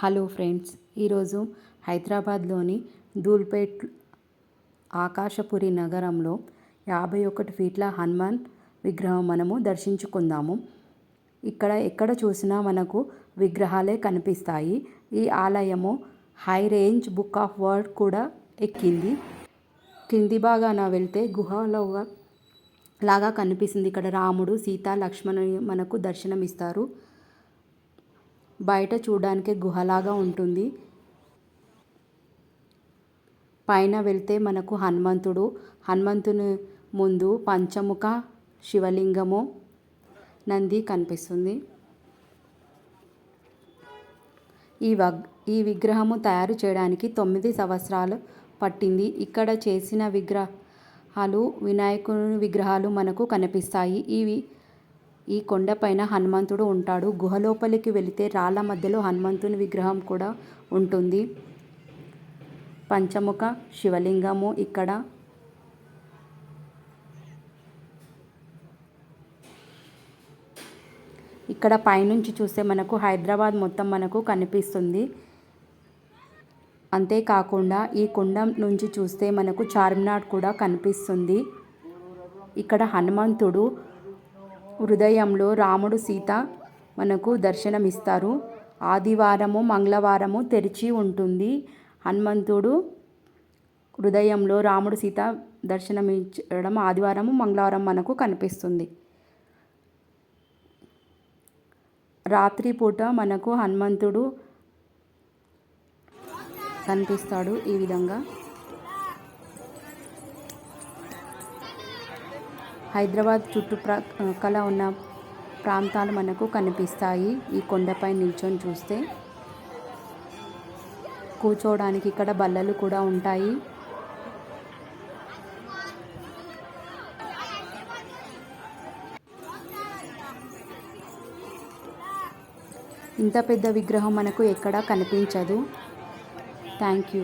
Hello friends ఈరోజు హైదరాబాద్లోని ధూల్పేట్ ఆకాశపురి నగరంలో యాభై ఒకటి ఫీట్ల హనుమాన్ విగ్రహం మనము దర్శించుకుందాము. ఇక్కడ ఎక్కడ చూసినా మనకు విగ్రహాలే కనిపిస్తాయి. ఈ ఆలయము high range book of world కూడా ఎక్కింది. కింది భాగాన వెళ్తే గుహలో లాగా కనిపిస్తుంది. ఇక్కడ రాముడు సీత లక్ష్మణుని మనకు దర్శనమిస్తారు. బయట చూడడానికి గుహలాగా ఉంటుంది. పైన వెళ్తే మనకు హనుమంతుడు. హనుమంతుని ముందు పంచముఖ శివలింగము నంది కనిపిస్తుంది. ఈ వగ్ ఈ విగ్రహము తయారు చేయడానికి తొమ్మిది సంవత్సరాలు పట్టింది. ఇక్కడ చేసిన విగ్రహాలు వినాయకుని విగ్రహాలు మనకు కనిపిస్తాయి. ఇవి ఈ కొండపైన హనుమంతుడు ఉంటాడు. గుహలోపలికి వెళితే రాళ్ళ మధ్యలో హనుమంతుని విగ్రహం కూడా ఉంటుంది. పంచముఖ శివలింగము ఇక్కడ. ఇక్కడ పైనుంచి చూస్తే మనకు హైదరాబాద్ మొత్తం మనకు కనిపిస్తుంది. అంతేకాకుండా ఈ కుండం నుంచి చూస్తే మనకు చార్మినార్ కూడా కనిపిస్తుంది. ఇక్కడ హనుమంతుడు హృదయంలో రాముడు సీత మనకు దర్శనమిస్తారు. ఆదివారము మంగళవారము తెరిచి ఉంటుంది. హనుమంతుడు హృదయంలో రాముడు సీత దర్శనమిచ్చడం ఆదివారము మంగళవారం మనకు కనిపిస్తుంది. రాత్రిపూట మనకు హనుమంతుడు కనిపిస్తాడు ఈ విధంగా. హైదరాబాద్ చుట్టుప్రక్కల ఉన్న ప్రాంతాలు మనకు కనిపిస్తాయి. ఈ కొండపై నిల్చొని చూస్తే కూర్చోవడానికి ఇక్కడ బల్లలు కూడా ఉంటాయి. ఇంత పెద్ద విగ్రహం మనకు ఎక్కడా కనిపించదు. Thank you.